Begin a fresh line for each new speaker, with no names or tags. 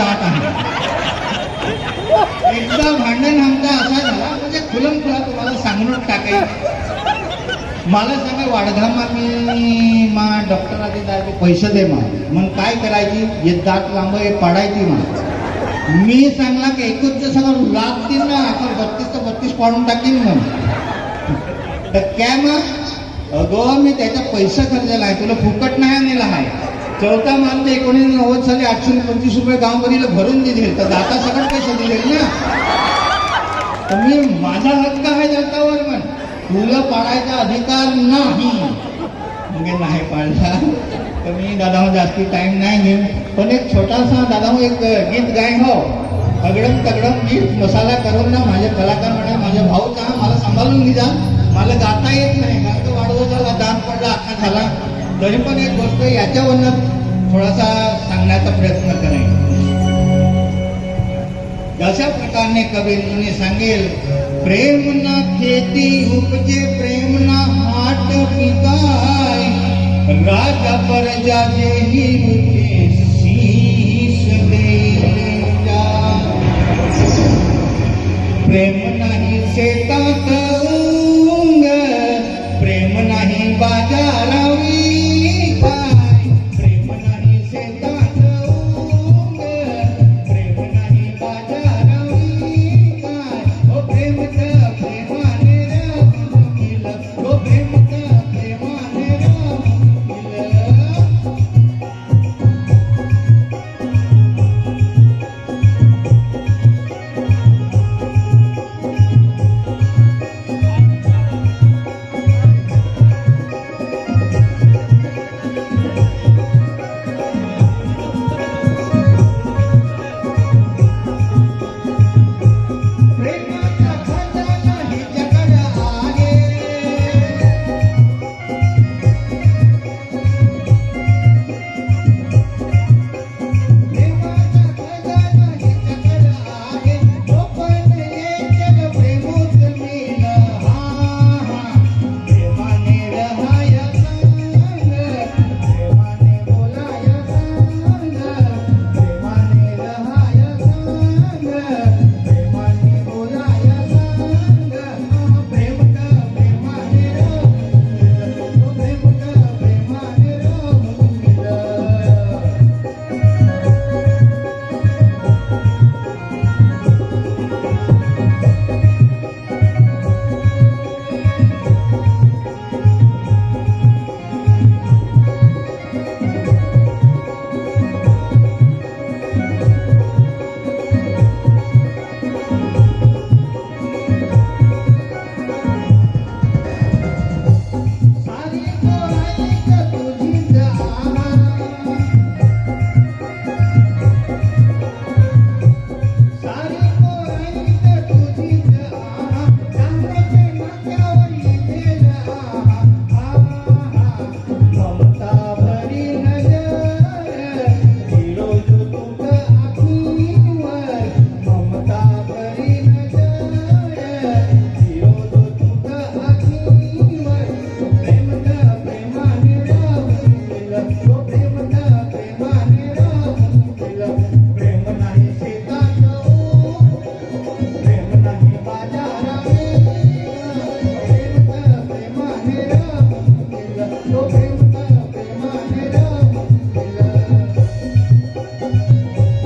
दात आहे. एकदा भांडण आमचा असा झाला म्हणजे खुलम खुला तुम्हाला सांगून टाकायचं. मला सांगा वाडघामा मी मा डॉक्टर जायचे पैसे दे मा. मग काय करायची? हे दात लांब हे पाडायची मा. मी सांगला की एकच सगळं लाभ देईन ना आपण बत्तीस तर बत्तीस पाडून टाकीन मग. तर काय मग? अगो मी त्याचा पैसा खर्चला आहे तुला फुकट नाही आणलेला आहे. चौथा माल ते नव्वद साली आठशे पंचवीस रुपये गावकरीला भरून दिले. तर दाता सगळं पैसे दिले ना? तर मी माझा हक्क आहे दातावर पण. तुला पाळायचा अधिकार नाही. म्हणजे नाही पाळला तर मी दादा जास्ती टाइम नाही घेऊ पण एक छोटासा दादा एक गीत गाय हो. तगडम तगडम गीत मसाला करून ना माझे कलाकार म्हणा माझ्या भाऊ का मला सांभाळून घे जा. मला गाता येत नाही. कारण तो वाढवला दात पडला अख्खा झाला. तरी पण एक गोष्ट याच्यावरनं थोडासा सांगण्याचा प्रयत्न करेन. अशा प्रकारने कवींनी सांगेल प्रेम ना खेती उपजे प्रेम ना हाट पिताय राजा परजा जेही रुची